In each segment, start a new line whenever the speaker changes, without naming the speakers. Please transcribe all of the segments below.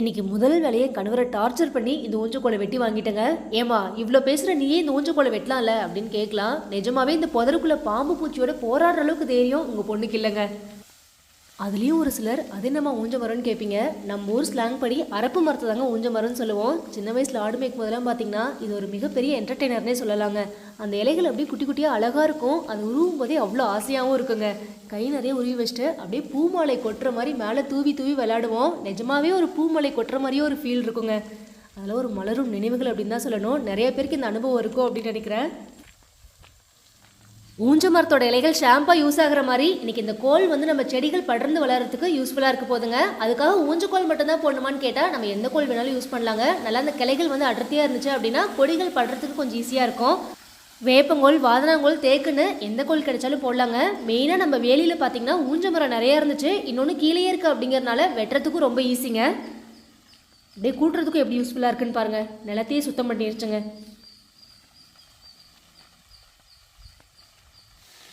இன்னைக்கு முதல் வேலையை கணவரை டார்ச்சர் பண்ணி இந்த ஊஞ்சக்கோலை வெட்டி வாங்கிட்டேங்க. ஏமா இவ்வளோ பேசுகிற நீயே இந்த ஊஞ்சக்கோலை வெட்டலாம்ல அப்படின்னு கேட்கலாம். நிஜமாவே இந்த புதருக்குள்ள பாம்பு பூச்சியோட போராடுற அளவுக்கு தைரியம் உங்கள் பொண்ணுக்கு இல்லைங்க. அதுலேயும் ஒரு சிலர் அது என்னம்மா ஊஞ்ச மரம்னு கேட்பீங்க நம்ம ஊர் ஸ்லாங் படி அரப்பு மரத்தை தாங்க ஊஞ்ச மரம்னு சொல்லுவோம். சின்ன வயசில் ஆடு மேய்க்கும் போதெல்லாம் பார்த்தீங்கன்னா இது ஒரு மிகப்பெரிய என்டர்டெய்னர்னே சொல்லலாங்க. அந்த இலைகள் அப்படியே குட்டி குட்டியாக அழகாக இருக்கும். அது உருவும் போதே அவ்வளோ ஆசையாகவும் இருக்குங்க. கை நிறைய உருவி வச்சுட்டு அப்படியே பூமாலை கொட்டுற மாதிரி மேலே தூவி தூவி விளையாடுவோம். நிஜமாவே ஒரு பூமாலை கொட்டுற மாதிரியே ஒரு ஃபீல் இருக்குங்க. அதில் ஒரு மலரும் நினைவுகள் அப்படின்னு தான் சொல்லணும். நிறைய பேருக்கு இந்த அனுபவம் இருக்கும் அப்படின்னு நினைக்கிறேன். ஊஞ்ச மரத்தோட இலைகள் ஷாம்பா யூஸ் ஆகிற மாதிரி இன்னைக்கு இந்த கோல் வந்து நம்ம செடிகள் படர்ந்து வளர்றதுக்கு யூஸ்ஃபுல்லாக இருக்க போதுங்க. அதுக்காக ஊஞ்சக்கோல் மட்டும்தான் போடணுமான்னு கேட்டால் நம்ம எந்த கோல் வேணாலும் யூஸ் பண்ணலாங்க. நல்லா அந்த கிளைகள் வந்து அடர்த்தியாக இருந்துச்சு அப்படின்னா கொடிகள் படுறதுக்கு கொஞ்சம் ஈஸியாக இருக்கும். வேப்பங்கோல் வாதனாங்கோல் தேக்குன்னு எந்த கோல் கிடைச்சாலும் போடலாங்க. மெயினாக நம்ம வேலியில் பார்த்தீங்கன்னா ஊஞ்ச மரம் நிறையா இருந்துச்சு. இன்னொன்று கீழே இருக்குது அப்படிங்கிறனால வெட்டுறதுக்கும் ரொம்ப ஈஸிங்க அப்படியே கூட்டுறதுக்கும் எப்படி யூஸ்ஃபுல்லாக இருக்குன்னு பாருங்கள் நிலத்தையே சுத்தம் பண்ணிருச்சுங்க.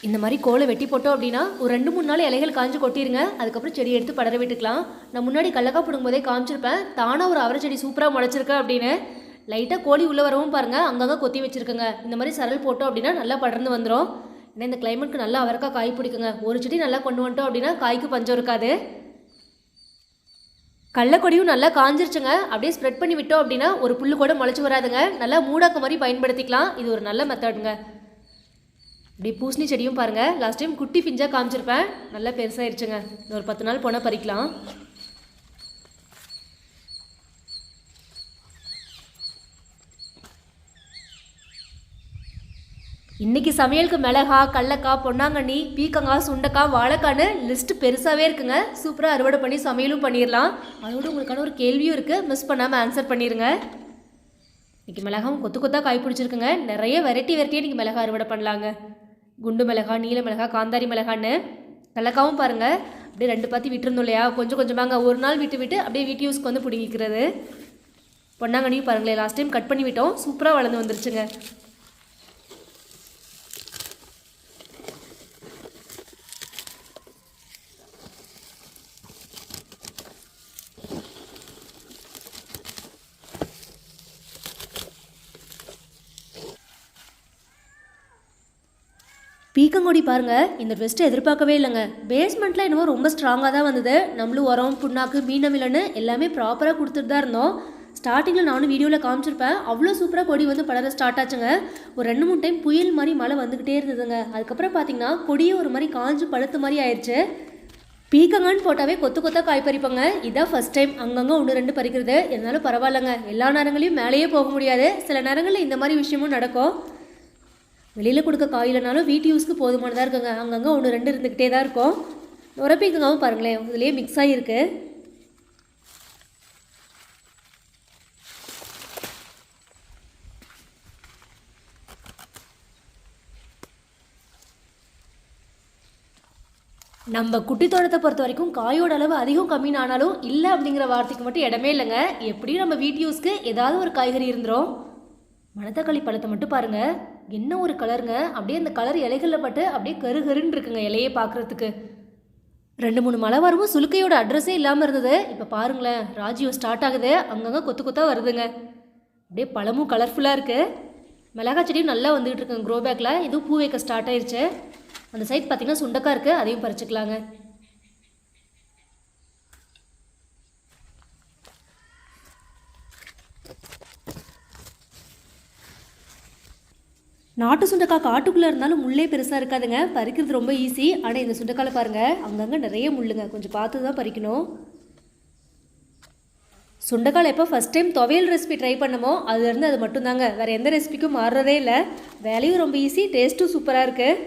இந்த மாதிரி கோலை வெட்டி போட்டோம் அப்படின்னா ஒரு ரெண்டு மூணு நாள் இலைகள் காஞ்சு கொட்டிருங்க. அதுக்கப்புறம் செடி எடுத்து படர விட்டுக்கலாம். நான் முன்னாடி கடலக்கா போடும்போதே காமிச்சிருப்பேன். தானாக ஒரு அவரை செடி சூப்பராக முளைச்சிருக்கு அப்படின்னு. லைட்டாக கோழி உள்ளே வரவும் பாருங்கள் அங்கங்கே கொத்தி வச்சிருக்குங்க. இந்த மாதிரி சரல் போட்டோம் அப்படின்னா நல்லா படர்ந்து வந்துடும் ஏன்னா இந்த கிளைமேட்க்கு நல்லா அவரைக்காய் காய் பிடிக்குங்க. ஒரு செடி நல்லா கொண்டு வந்துட்டோம் அப்படின்னா காய்க்கு பஞ்சம் இருக்காது. கடலக்கொடியும் நல்லா காஞ்சிருச்சுங்க. அப்படியே ஸ்ப்ரெட் பண்ணி விட்டோம் அப்படின்னா ஒரு புல்லு கூட முளைச்சி வராதுங்க. நல்லா மூடாக்க மாதிரி பயன்படுத்திக்கலாம். இது ஒரு நல்ல மெத்தடுங்க இப்படி பூசணி செடியும் பாருங்கள் லாஸ்ட் டைம் குட்டி பிஞ்சாக காமிச்சிருப்பேன். நல்லா பெருசாயிருச்சுங்க. இன்னும் ஒரு பத்து நாள் போனால் பறிக்கலாம். இன்னைக்கு சமையலுக்கு மிளகா கடலக்காய் பொன்னாங்கண்ணி பீக்கங்காய் சுண்டக்காய் வாழைக்கான்னு லிஸ்ட் பெருசாகவே இருக்குங்க. சூப்பராக அறுவடை பண்ணி சமையலும் பண்ணிடலாம் அதோட உங்களுக்கான ஒரு கேள்வியும் இருக்குது மிஸ் பண்ணாமல் ஆன்சர் பண்ணிடுங்க இன்னைக்கு மிளகாவும் கொத்து கொத்தாக காய் பிடிச்சிருக்குங்க. நிறைய வெரைட்டி வெரைட்டியாக இன்றைக்கி மிளகா அறுவடை பண்ணலாங்க. குண்டு மிளகா நீல மிளகா காந்தாரி மிளகான்னு கலக்காவும் பாருங்கள் அப்படியே ரெண்டு பாத்தி விட்டுருந்தோம் இல்லையா? கொஞ்சம் கொஞ்சமாங்க. ஒரு நாள் விட்டு விட்டு அப்படியே வீட்டு யூஸ்க்கு வந்து பிடிங்கிக்கிறது. பொன்னாங்கண்ணியும் பாருங்களேன் லாஸ்ட் டைம் கட் பண்ணி விட்டோம். சூப்பராக வளர்ந்து வந்துருச்சுங்க. பீக்கங்கொடி பாருங்க. இந்த ட்விஸ்ட்டை எதிர்பார்க்கவே இல்லைங்க. பேஸ்மெண்ட்டில் என்னவோ ரொம்ப ஸ்ட்ராங்காக தான் வந்தது. நம்மளும் உரம் புண்ணாக்கு மீனமிலன்னு எல்லாமே ப்ராப்பராக கொடுத்துட்டு தான் இருந்தோம். ஸ்டார்டிங்கில் நானும் வீடியோவில் காமிச்சிருப்பேன். அவ்வளோ சூப்பராக கொடி வந்து படர ஸ்டார்ட் ஆச்சுங்க. ஒரு ரெண்டு மூணு டைம் புயல் மாதிரி மழை வந்துக்கிட்டே இருந்ததுங்க. அதுக்கப்புறம் பார்த்தீங்கன்னா கொடியே ஒரு மாதிரி காஞ்சு பழுத்து மாதிரி ஆயிடுச்சு பீக்கங்கன்னு போட்டாவே கொத்து கொத்தா காய் பறிப்பாங்க. இதான் ஃபர்ஸ்ட் டைம் அங்கங்கே ஒன்று ரெண்டு பறிக்கிறது. இருந்தாலும் பரவாயில்லைங்க. எல்லா நேரங்களையும் மேலேயே போக முடியாது. சில நேரங்களில் இந்த மாதிரி விஷயமும் நடக்கும். வெளியில் கொடுக்க காயிலனாலும் வீட்டு யூஸ்க்கு போதுமானதாக இருக்குங்க. அங்கங்கே ஒன்று ரெண்டு இருந்துக்கிட்டே தான் இருக்கும். நுரப்பீக்கங்காவும் பாருங்களேன். இதுலேயே மிக்ஸ் ஆகிருக்கு நம்ம குட்டி தோட்டத்தை பொறுத்த வரைக்கும் காயோட அளவு அதிகம் கம்மின்னு ஆனாலும் இல்லை அப்படிங்கிற வார்த்தைக்கு மட்டும் இடமே இல்லைங்க. எப்படியும் நம்ம வீட்டு யூஸ்க்கு ஏதாவது ஒரு காய்கறி இருந்துரும். மணத்தக்காளி பழத்தை மட்டும் பாருங்கள் என்ன ஒரு கலருங்க? அப்படியே அந்த கலர் இலைகளில் பட்டு அப்படியே கருகருன்னு இருக்குங்க இலையை பார்க்குறதுக்கு. ரெண்டு மூணு மழை வரவும் சுலுக்கையோட அட்ரஸே இல்லாமல் இருந்தது. இப்போ பாருங்களேன் ராஜ்யம் ஸ்டார்ட் ஆகுது. அங்கங்கே கொத்து கொத்தாக வருதுங்க. அப்படியே பழமும் கலர்ஃபுல்லாக இருக்குது மிளகாய் செடியும் நல்லா வந்துகிட்டு இருக்குங்க க்ரோ பேக்கில் இதுவும் பூ வைக்க ஸ்டார்ட் ஆயிடுச்சு அந்த சைட் பார்த்தீங்கன்னா சுண்டக்காய் இருக்குது அதையும் பறிச்சுக்கலாங்க. நாட்டு சுண்டைக்காய் காட்டுக்குள்ளே இருந்தாலும் முள்ளே பெருசாக இருக்காதுங்க. பறிக்கிறது ரொம்ப ஈஸி ஆனால் இந்த சுண்டைக்காயில் பாருங்கள் அங்கங்கே நிறைய முள்ளுங்க. கொஞ்சம் பார்த்து தான் பறிக்கணும். சுண்டக்கால் எப்போ ஃபஸ்ட் டைம் துவையல் ரெசிபி ட்ரை பண்ணமோ அதுலேருந்து அது மட்டும்தாங்க. வேறு எந்த ரெசிபிக்கும் மாறுறதே இல்லை. வேலையும் ரொம்ப ஈஸி டேஸ்ட்டும் சூப்பராக இருக்குது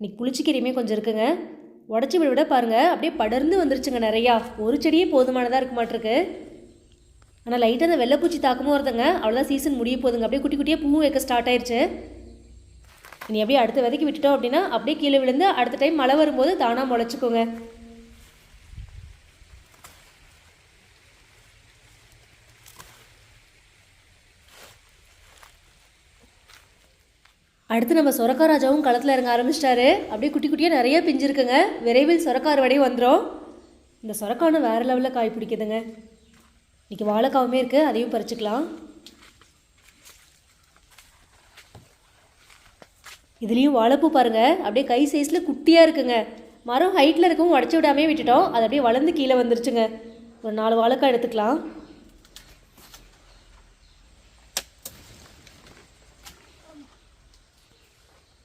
இன்னைக்கு புளிச்சிக்கீரையுமே கொஞ்சம் இருக்குங்க. உடச்சி விட விட பாருங்கள் அப்படியே படர்ந்து வந்துருச்சுங்க நிறையா. ஒரு செடியே போதுமானதாக இருக்க மாட்டிருக்கு. ஆனால் லைட்டாக அந்த வெள்ளைப்பூச்சி தாக்கமும் வருதுங்க. அவ்வளோதான் சீசன் முடிய போதுங்க அப்படியே குட்டி குட்டியாக பூ வைக்க ஸ்டார்ட் ஆயிடுச்சு இனி அப்படியே அடுத்த விதைக்கு விட்டுட்டோம் அப்படின்னா அப்படியே கீழே விழுந்து அடுத்த டைம் மழை வரும்போது தானாக முளைச்சிக்கோங்க. அடுத்து நம்ம சொரக்கா ராஜாவும் களத்தில் இறங்க ஆரம்பிச்சிட்டாரு. அப்படியே குட்டி குட்டியாக நிறைய பிஞ்சிருக்குங்க விரைவில் சொரக்கார் அறுவடை வந்துடும் இந்த சொரக்கான வேறு லெவலில் காய் பிடிக்குதுங்க. இன்றைக்கி வாழைக்காவுமே இருக்குது அதையும் பறிச்சுக்கலாம். இதுலேயும் வாழைப்பூ பாருங்கள் அப்படியே கை சைஸில் குட்டியாக இருக்குங்க. மரம் ஹைட்டில் இருக்கவும் உடச்சி விடாமே விட்டுட்டோம். அது அப்படியே வளர்ந்து கீழே வந்துருச்சுங்க. ஒரு நாலு வாழைக்காய் எடுத்துக்கலாம்.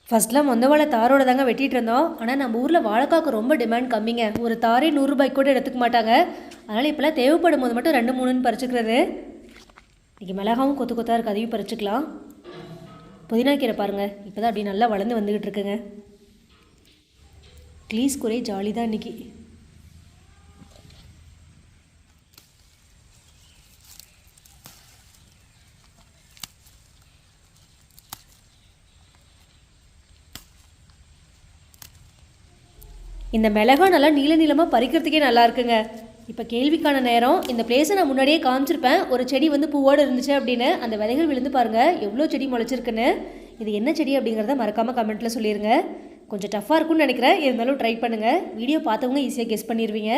ஃபர்ஸ்ட்லாம் மொந்த வாழை தாரோட தாங்க வெட்டிகிட்டு இருந்தோம். ஆனால் நம்ம ஊரில் வாழைக்காக்கு ரொம்ப டிமாண்ட் கம்மிங்க. ஒரு தாரே நூறுரூபாய்க்கு கூட எடுத்துக்க மாட்டாங்க. அதனால் இப்போலாம் தேவைப்படும் போது மட்டும் ரெண்டு மூணுன்னு பறிச்சுக்கிறது. இன்றைக்கி மிளகாவும் கொத்து கொத்தாக இருக்குது அதையும் பறிச்சுக்கலாம். புதினா கீரை பாருங்கள் இப்போ தான் அப்படி நல்லா வளர்ந்து வந்துக்கிட்டு இருக்குங்க. க்ளீஸ் குறை ஜாலி தான் இன்றைக்கி இந்த மிளகா நல்லா நீல நீளமாக பறிக்கிறதுக்கே நல்லா இருக்குங்க. இப்போ கேள்விக்கான நேரம். இந்த பிளேஸை நான் முன்னாடியே காமிச்சிருப்பேன். ஒரு செடி வந்து பூவோடு இருந்துச்சு அப்படின்னு. அந்த விதைகள் விழுந்து பாருங்கள் எவ்வளோ செடி முளைச்சிருக்குன்னு. இது என்ன செடி அப்படிங்கிறத மறக்காமல் கமெண்ட்டில் சொல்லிடுங்க கொஞ்சம் டஃப்பாக இருக்கும்னு நினைக்கிறேன். இருந்தாலும் ட்ரை பண்ணுங்கள் வீடியோ பார்த்தவங்க ஈஸியாக கெஸ் பண்ணிடுவீங்க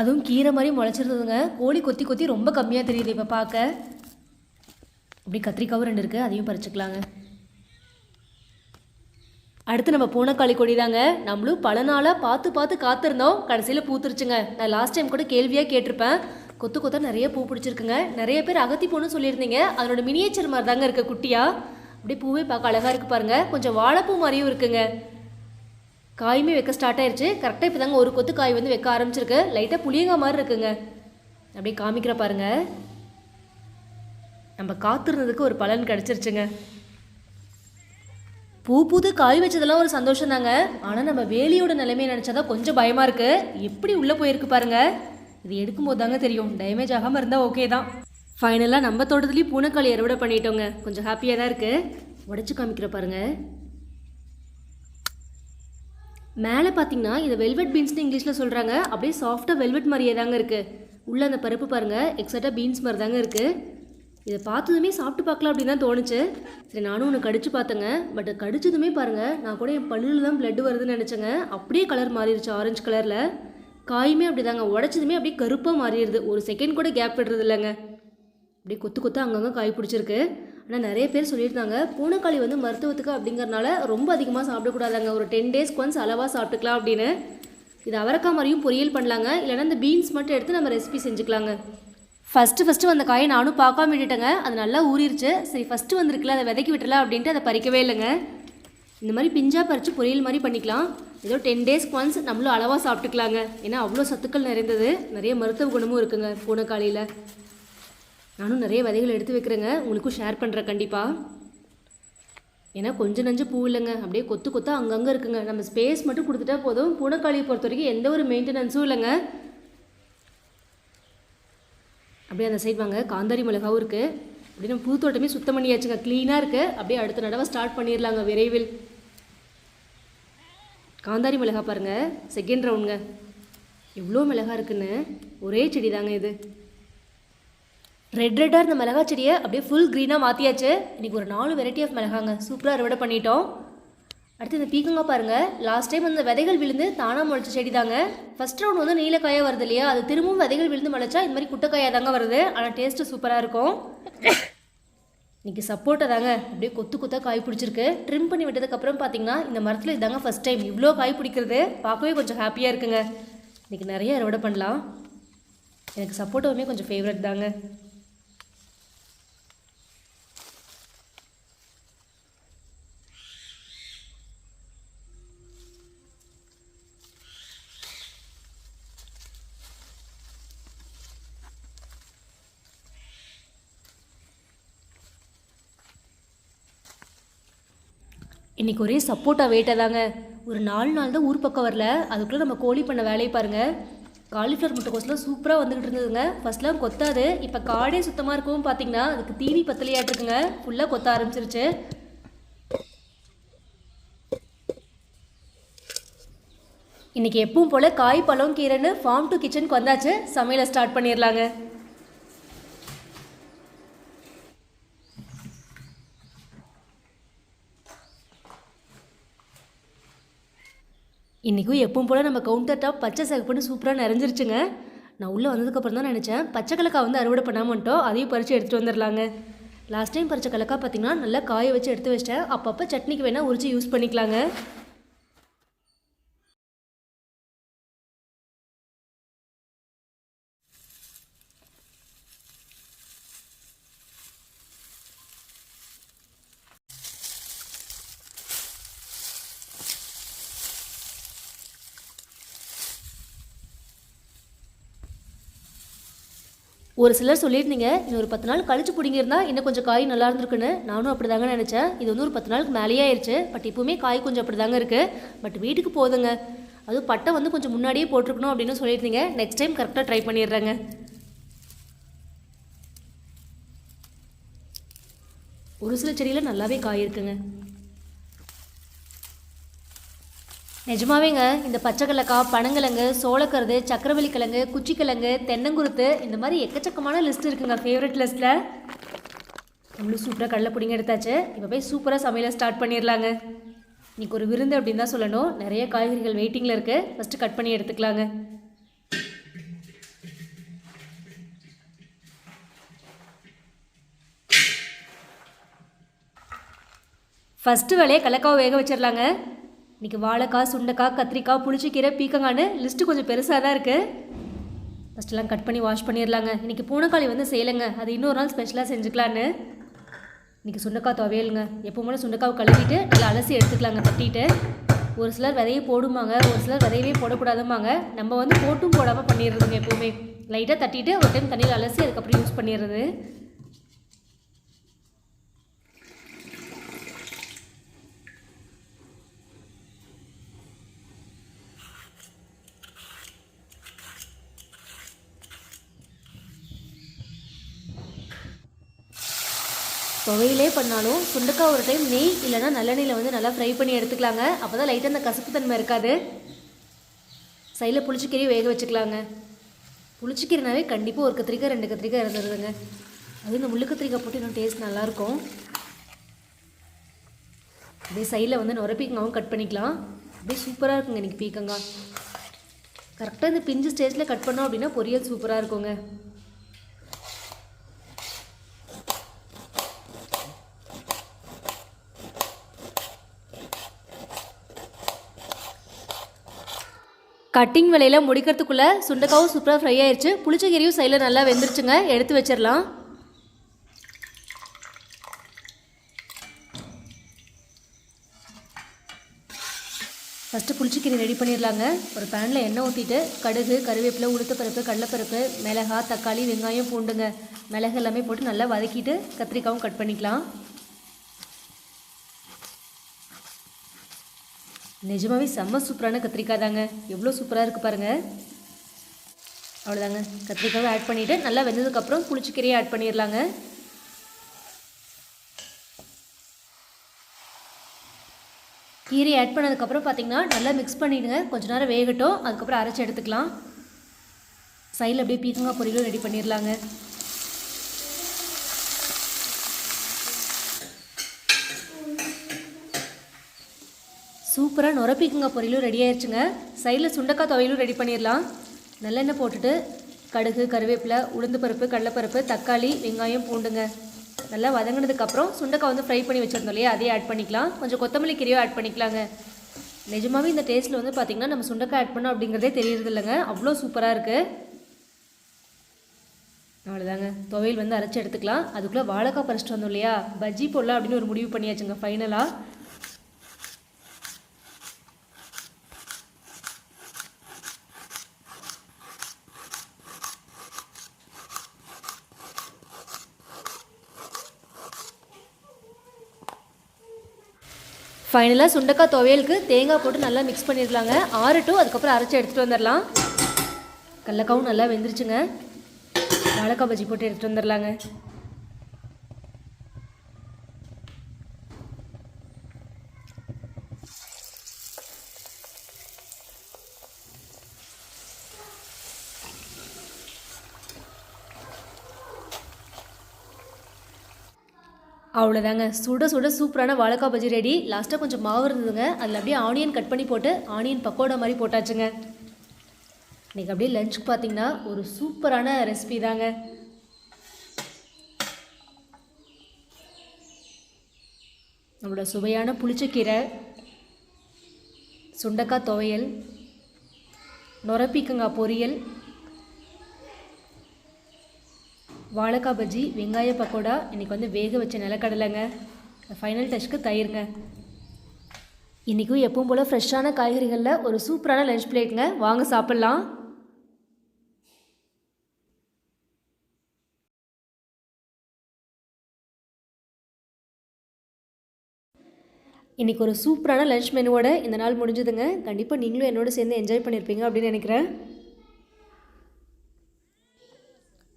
அதுவும் கீரை மாதிரி முளைச்சிருந்ததுங்க. கோழி கொத்தி கொத்தி ரொம்ப கம்மியாக தெரியுது இப்போ பார்க்க. அப்படி கத்திரிக்காவும் ரெண்டு இருக்குது அதையும் பறிச்சுக்கலாங்க. அடுத்து நம்ம பூனைக்காளி கொடி தாங்க நம்மளும் பல நாளாக பார்த்து பார்த்து காத்திருந்தோம். கடைசியில் பூத்துருச்சுங்க. நான் லாஸ்ட் டைம் கூட கேள்வியாக கேட்டிருப்பேன். கொத்து கொத்தா நிறைய பூ பிடிச்சிருக்குங்க. நிறைய பேர் அகத்தி பூன்னு சொல்லியிருந்தீங்க. அதனோட மினியேச்சர் மாதிரி தாங்க இருக்குது குட்டியா. அப்படியே பூவே பார்க்க அழகாக இருக்குது பாருங்கள் கொஞ்சம் வாழைப்பூ மாதிரியும் இருக்குங்க. காயுமே வைக்க ஸ்டார்ட் ஆயிடுச்சு கரெக்டாக இப்போ தாங்க ஒரு கொத்து காய் வந்து வைக்க ஆரம்பிச்சிருக்கு. லைட்டாக புளியங்க மாதிரி இருக்குங்க. அப்படியே காமிக்கிற பாருங்க. நம்ம காத்திருந்ததுக்கு ஒரு பலன் கிடச்சிருச்சுங்க. பூ பூத்து காய் வச்சதெல்லாம் ஒரு சந்தோஷம் தாங்க. ஆனால் நம்ம வேலியோட நிலைமையை நினச்சாதான் கொஞ்சம் பயமாக இருக்குது எப்படி உள்ளே போயிருக்கு பாருங்க. இது எடுக்கும்போது தாங்க தெரியும். டேமேஜ் ஆகாமல் இருந்தால் ஓகே தான். ஃபைனலாக நம்ம தோட்டத்துலேயும் பூனைக்காளி அறுவடை பண்ணிட்டோங்க. கொஞ்சம் ஹாப்பியாக தான் இருக்குது உடச்சி காமிக்கிற பாருங்க. மேலே பார்த்தீங்கன்னா இதை வெல்வெட் பீன்ஸ்னு இங்கிலீஷில் சொல்கிறாங்க அப்படியே சாஃப்டாக வெல்வெட் மாதிரியே தாங்க இருக்குது உள்ளே அந்த பருப்பு பாருங்கள் எக்ஸாக்டாக பீன்ஸ் மாதிரி தாங்க இருக்குது இதை பார்த்ததுமே சாப்பிட்டு பார்க்கலாம் அப்படின்னு தான் தோணுச்சு. சரி நானும் ஒன்று கடிச்சு பார்த்தேங்க. பட் கடிச்சதுமே பாருங்கள் நான் கூட என் பல்லில் தான் பிளட் வருதுன்னு நினச்சேங்க. அப்படியே கலர் மாறிடுச்சு ஆரஞ்சு கலரில் காயுமே அப்படி தாங்க உடச்சதுமே அப்படியே கருப்பாக மாறிடுது. ஒரு செகண்ட் கூட கேப் விடுறது இல்லைங்க. அப்படியே கொத்து கொத்து அங்கங்கே காய் பிடிச்சிருக்கு. ஆனால் நிறைய பேர் சொல்லியிருந்தாங்க பூனைக்காளி வந்து மருத்துவத்துக்கு அப்படிங்கிறனால ரொம்ப அதிகமாக சாப்பிடக்கூடாதாங்க. ஒரு டென் டேஸ்க்கு ஒன்ஸ் அளவாக சாப்பிட்டுக்கலாம் அப்படின்னு. இது அவரக்காய் மாதிரியும் பொரியல் பண்ணலாங்க. இல்லைன்னா இந்த பீன்ஸ் மட்டும் எடுத்து நம்ம ரெசிபி செஞ்சுக்கலாங்க. ஃபஸ்ட்டு ஃபஸ்ட்டு வந்த காயை நானும் பார்க்காம விட்டுட்டேங்க. அது நல்லா ஊறிடுச்சு சரி ஃபஸ்ட்டு வந்திருக்குல்ல அதை விதைக்கி விட்டுலாம் அப்படின்ட்டு அதை பறிக்கவே இல்லைங்க. இந்த மாதிரி பிஞ்சாக பறித்து பொரியல் மாதிரி பண்ணிக்கலாம். ஏதோ டென் டேஸ்க்கு ஒன்ஸ் நம்மளும் அளவாக சாப்பிட்டுக்கலாங்க. ஏன்னா அவ்வளோ சத்துக்கள் நிறைந்தது. நிறைய மருத்துவ குணமும் இருக்குங்க பூனைக்காளியில் நானும் நிறைய விதைகள் எடுத்து வைக்கிறேங்க. உங்களுக்கும் ஷேர் பண்ணுறேன் கண்டிப்பாக ஏன்னா கொஞ்சம் நஞ்சு பூ இல்லைங்க. அப்படியே கொத்து கொத்தா அங்கங்கே இருக்குங்க. நம்ம ஸ்பேஸ் மட்டும் கொடுத்துட்டா போதும். பூனைக்காளியை பொறுத்த வரைக்கும் எந்த ஒரு மெயின்டெனன்ஸும் இல்லைங்க. அப்படியே அந்த சைடு வாங்க. காந்தாரி மிளகாவும் இருக்குது அப்படியே நம்ம பூத்தோட்டமே சுத்தம் பண்ணியாச்சுங்க. க்ளீனாக இருக்குது அப்படியே அடுத்த நடவை ஸ்டார்ட் பண்ணிடலாங்க விரைவில். காந்தாரி மிளகா பாருங்கள் செகண்ட் ரவுண்டுங்க எவ்வளோ மிளகா இருக்குன்னு. ஒரே செடி தாங்க இது. ரெட் ரெட்டாக இருந்த மிளகா செடியை அப்படியே ஃபுல் க்ரீனாக மாற்றியாச்சு இன்றைக்கி ஒரு நாலு வெரைட்டி ஆஃப் மிளகாங்க. சூப்பராக அறுவடை பண்ணிட்டோம். அடுத்து இந்த பீக்கங்காய் பாருங்கள் லாஸ்ட் டைம் அந்த விதைகள் விழுந்து தானாக முளைச்ச செடி தாங்க ஃபஸ்ட் ரவுண்ட் வந்து நீலக்காயாக வருது இல்லையா? அது திரும்பவும் விதைகள் விழுந்து முளைச்சா இந்த மாதிரி குட்டைக்காயாக தாங்க வருது. ஆனால் டேஸ்ட்டு சூப்பராக இருக்கும். இன்றைக்கி சப்போட்டா தாங்க. அப்படியே கொத்து கொத்தாக காய் பிடிச்சிருக்கு. ட்ரிம் பண்ணி விட்டதுக்கப்புறம் பார்த்தீங்கன்னா இந்த மரத்தில் இதாங்க ஃபஸ்ட் டைம் இவ்வளோ காய் பிடிக்கிறது. பார்க்கவே கொஞ்சம் ஹாப்பியாக இருக்குங்க. இன்றைக்கி நிறைய அறுவடை பண்ணலாம். எனக்கு சப்போட்டாவுமே கொஞ்சம் ஃபேவரட் தாங்க. இன்னைக்கு ஒரே சப்போட்டா வெயிட்டாக தாங்க ஒரு நாலு நாள் தான் ஊர் பக்கம் வரல. அதுக்குள்ளே நம்ம கோழி பண்ண வேலையை பாருங்கள் காலிஃப்ளவர் முட்டைக்கோஸ்லாம் சூப்பராக வந்துக்கிட்டு இருந்ததுங்க. ஃபர்ஸ்ட்லாம் கொத்தாது. இப்போ காடே சுத்தமாக இருக்கவும் பார்த்தீங்கன்னா அதுக்கு தீனி பத்தலையாட்டுருக்குங்க ஃபுல்லாக கொத்த ஆரம்பிச்சிருச்சு. இன்றைக்கி எப்பவும் போல் காய் பழம் கீரைன்னு ஃபார்ம் டு கிச்சனுக்கு வந்தாச்சு. சமையலை ஸ்டார்ட் பண்ணிடலாங்க. இன்றைக்கும் எப்பவும் போல் நம்ம கவுண்டர் டாப் பச்சை சகப்புன்னு சூப்பராக நிறைஞ்சிருச்சுங்க. நான் உள்ளே வந்ததுக்கப்புறம் தான் நினச்சேன் பச்சை கலக்காய் வந்து அறுவடை பண்ணாமட்டோம் அதையும் பறித்து எடுத்துகிட்டு வந்துடலாங்க லாஸ்ட் டைம் பறிச்ச கலக்காய் பார்த்தீங்கன்னா நல்லா காய வச்சு எடுத்து வச்சிட்டேன். அப்பப்போ சட்னிக்கு வேணால் உரிச்சு யூஸ் பண்ணிக்கலாங்க. ஒரு சிலர் சொல்லியிருந்தீங்க இன்னும் ஒரு பத்து நாள் கழிச்சு பிடிங்கிருந்தா இன்னும் கொஞ்சம் காய் நல்லா இருந்திருக்குன்னு. நானும் அப்படி தாங்க நினச்சேன். இது வந்து ஒரு பத்து நாளுக்கு மேலேயே ஆயிடுச்சு பட் இப்போவுமே காய் கொஞ்சம் அப்படி தாங்க இருக்குது பட் வீட்டுக்கு போதுங்க. அதுவும் பட்டை வந்து கொஞ்சம் முன்னாடியே போட்டிருக்கணும் அப்படின்னு சொல்லியிருந்தீங்க. நெக்ஸ்ட் டைம் கரெக்டாக ட்ரை பண்ணிடுறேங்க. ஒரு சில செடியில் நல்லாவே காய் இருக்குங்க. நிஜமாவேங்க இந்த பச்சைக்கடலக்காய் பனங்கிழங்கு சோளக்கருது சக்கரவள்ளி கிழங்கு குச்சிக்கிழங்கு தென்னங்குருத்து இந்த மாதிரி எக்கச்சக்கமான லிஸ்ட் இருக்குங்க ஃபேவரட் லிஸ்ட்டில் நம்மளும் சூப்பராக கடலை பிடிங்க எடுத்தாச்சு. இப்போ போய் சூப்பராக சமையலை ஸ்டார்ட் பண்ணிடலாங்க இன்னைக்கு ஒரு விருந்து அப்படின்னு தான் சொல்லணும். நிறைய காய்கறிகள் வெயிட்டிங்கில் இருக்குது ஃபஸ்ட்டு கட் பண்ணி எடுத்துக்கலாங்க. ஃபஸ்ட்டு வேலையை கடலக்காவை வேக வச்சிடலாங்க இன்றைக்கி வாழைக்காய் சுண்டைக்காய் கத்திரிக்காய் புளிச்சிக்கீரை பீக்கங்கான்னு லிஸ்ட்டு கொஞ்சம் பெருசாக தான் இருக்குது ஃபஸ்ட்டெல்லாம் கட் பண்ணி வாஷ் பண்ணிடலாங்க இன்றைக்கி பூனைக்காளி வந்து செய்யலைங்க. அது இன்னொரு நாள் ஸ்பெஷலாக செஞ்சுக்கலான்னு. இன்றைக்கி சுண்டைக்காய் துவையலுங்க. எப்போவுமே சுண்டைக்காவை கழுவிட்டு நல்லா அலசி எடுத்துக்கலாங்க தட்டிட்டு. ஒரு சிலர் விதையை போடுமாங்க ஒரு சிலர் விதையவே போடக்கூடாதும்பாங்க. நம்ம வந்து போட்டும் போடாமல் பண்ணிடுறதுங்க எப்போவுமே. லைட்டாக தட்டிட்டு ஒரு டைம் தண்ணியில் அலசி அதுக்கப்புறம் யூஸ் பண்ணிடுறது. துவையிலே பண்ணாலும் சுண்டக்காய் ஒரு டைம் நெய் இல்லைன்னா நல்லெண்ணெயில் வந்து நல்லா ஃப்ரை பண்ணி எடுத்துக்கலாங்க. அப்போ தான் லைட்டாக அந்த கசப்பு தன்மை இருக்காது சைடில் புளிச்சக்கீரையும் வேக வச்சுக்கலாங்க. புளிச்சக்கீரைனாவே கண்டிப்பாக ஒரு கத்திரிக்காய் ரெண்டு கத்திரிக்காய் இருந்துருதுங்க. அது இந்த முள்ளு கத்திரிக்காய் போட்டு இன்னும் டேஸ்ட் நல்லாயிருக்கும். அப்படியே சைடில் வந்து நுரப்பீக்கங்காவும் கட் பண்ணிக்கலாம். அப்படியே சூப்பராக இருக்குங்க இன்றைக்கி பீக்கங்காய். கரெக்டாக இந்த பிஞ்சு ஸ்டேஜில் கட் பண்ணோம் அப்படின்னா பொரியல் சூப்பராக இருக்குங்க. கட்டிங் வேலையில் முடிக்கிறதுக்குள்ளே சுண்டைக்காவும் சூப்பராக ஃப்ரை ஆயிடுச்சு புளிச்சக்கீரையும் சைடில் நல்லா வெந்துருச்சுங்க. எடுத்து வச்சிடலாம். ஃபஸ்ட்டு புளிச்சக்கீரை ரெடி பண்ணிடலாங்க. ஒரு பேனில் எண்ணெய் ஊற்றிட்டு கடுகு கருவேப்பிலை உளுத்தப்பருப்பு கடலப்பருப்பு மிளகா தக்காளி வெங்காயம் பூண்டுங்க. மிளகு எல்லாமே போட்டு நல்லா வதக்கிட்டு கத்திரிக்காவும் கட் பண்ணிக்கலாம். நிஜமாகவே செம்ம சூப்பரான கத்திரிக்காய் தாங்க. எவ்வளோ சூப்பராக இருக்குது பாருங்கள் அவ்வளோதாங்க கத்திரிக்காவை ஆட் பண்ணிவிட்டு நல்லா வெந்ததுக்கப்புறம் புளிச்சிக்கீரையை ஆட் பண்ணிடலாங்க கீரை ஆட் பண்ணதுக்கப்புறம் பார்த்தீங்கன்னா நல்லா மிக்ஸ் பண்ணிவிடுங்க கொஞ்ச நேரம் வேகட்டும். அதுக்கப்புறம் அரைச்சி எடுத்துக்கலாம். சைடில் அப்படியே பீக்கங்காய் பொரியலும் ரெடி பண்ணிடலாங்க சூப்பராக நுரப்பிக்குங்க பொரியலும் ரெடி ஆயிடுச்சுங்க சைடில் சுண்டக்காய் துவையலும் ரெடி பண்ணிடலாம். நல்லெண்ணெய் போட்டுட்டு கடுகு கருவேப்பிலை உளுந்து பருப்பு கடலைப்பருப்பு தக்காளி வெங்காயம் பூண்டுங்க. நல்லா வதங்கினதுக்கப்புறம் சுண்டக்காய் வந்து ஃப்ரை பண்ணி வச்சுருந்தோம் இல்லையா? அதையே ஆட் பண்ணிக்கலாம். கொஞ்சம் கொத்தமல்லி கீரையோ ஆட் பண்ணிக்கலாங்க. நிஜமாவே இந்த டேஸ்ட்டில் வந்து பார்த்திங்கன்னா நம்ம சுண்டக்காய் ஆட் பண்ணோம் அப்படிங்கிறதே தெரியறது இல்லைங்க. அவ்வளோ சூப்பராக இருக்குது அவ்வளோதாங்க துவையல் வந்து அரைச்சி எடுத்துக்கலாம். அதுக்குள்ளே வாழைக்காய் பறிச்சிட்டு வந்தோம் இல்லையா? பஜ்ஜி போடலாம் அப்படின்னு ஒரு முடிவு பண்ணியாச்சுங்க ஃபைனலாக ஃபைனலாக சுண்டக்காய் துவையலுக்கு தேங்காய் போட்டு நல்லா மிக்ஸ் பண்ணிடலாங்க. ஆறட்டும் அதுக்கப்புறம் அரைச்சி எடுத்துகிட்டு வந்துடலாம். கடலக்காவும் நல்லா வெந்துருச்சுங்க. வாழைக்காய் பஜ்ஜி போட்டு எடுத்துகிட்டு வந்துடலாங்க. அவ்வளோதாங்க சுட சுட சூப்பரான வாழைக்காய் பஜ்ஜி ரெடி லாஸ்ட்டாக கொஞ்சம் மாவு இருந்ததுங்க. அதில் அப்படியே ஆனியன் கட் பண்ணி போட்டு ஆனியன் பக்கோடா மாதிரி போட்டாச்சுங்க. இன்றைக்கி அப்படியே லஞ்சுக்கு பார்த்தீங்கன்னா ஒரு சூப்பரான ரெசிபி தாங்க. நம்மளோட சுவையான புளிச்சக்கீரை சுண்டக்காய் துவையல் நொரப்பிக்கங்காய் பொரியல் வாழைக்காய் பஜ்ஜி வெங்காய பக்கோடா இன்றைக்கி வந்து வேக வச்ச நிலக்கடலைங்க. ஃபைனல் டச்சுக்கு தயிருங்க. இன்றைக்கும் எப்பவும் போல் ஃப்ரெஷ்ஷான காய்கறிகளில் ஒரு சூப்பரான லஞ்ச் பிளேட்டுங்க வாங்க சாப்பிட்லாம். இன்றைக்கி ஒரு சூப்பரான லஞ்ச் மெனுவோட இந்த நாள் முடிஞ்சதுங்க. கண்டிப்பாக நீங்களும் என்னோட சேர்ந்து என்ஜாய் பண்ணியிருப்பீங்க அப்படின்னு நினைக்கிறேன்.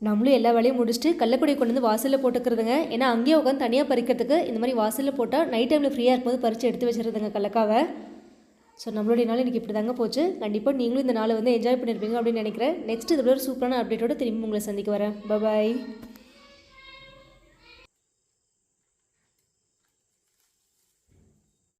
நம்மளும் எல்லா வேலையும் முடிச்சுட்டு கள்ளக்குடியை கொண்டு வந்து வாசலில் போட்டுக்கிறதுங்க. ஏன்னா அங்கேயே உட்காந்து தனியாக பறிக்கிறதுக்கு இந்த மாதிரி வாசலில் போட்டால் நைட் டைமில் ஃப்ரீயாக இருக்கும்போது பறித்து எடுத்து வச்சுருதுங்க கள்ளக்காவை. ஸோ நம்மளுடைய நாள் இன்றைக்கி இப்படி தாங்க போச்சு. கண்டிப்பாக நீங்களும் இந்த நாளை வந்து என்ஜாய் பண்ணியிருப்பீங்க அப்படின்னு நினைக்கிறேன். நெக்ஸ்ட் இதோட ஒரு சூப்பரான அப்டேட்டோட திரும்பி உங்களை சந்திக்க வரேன். பபாய்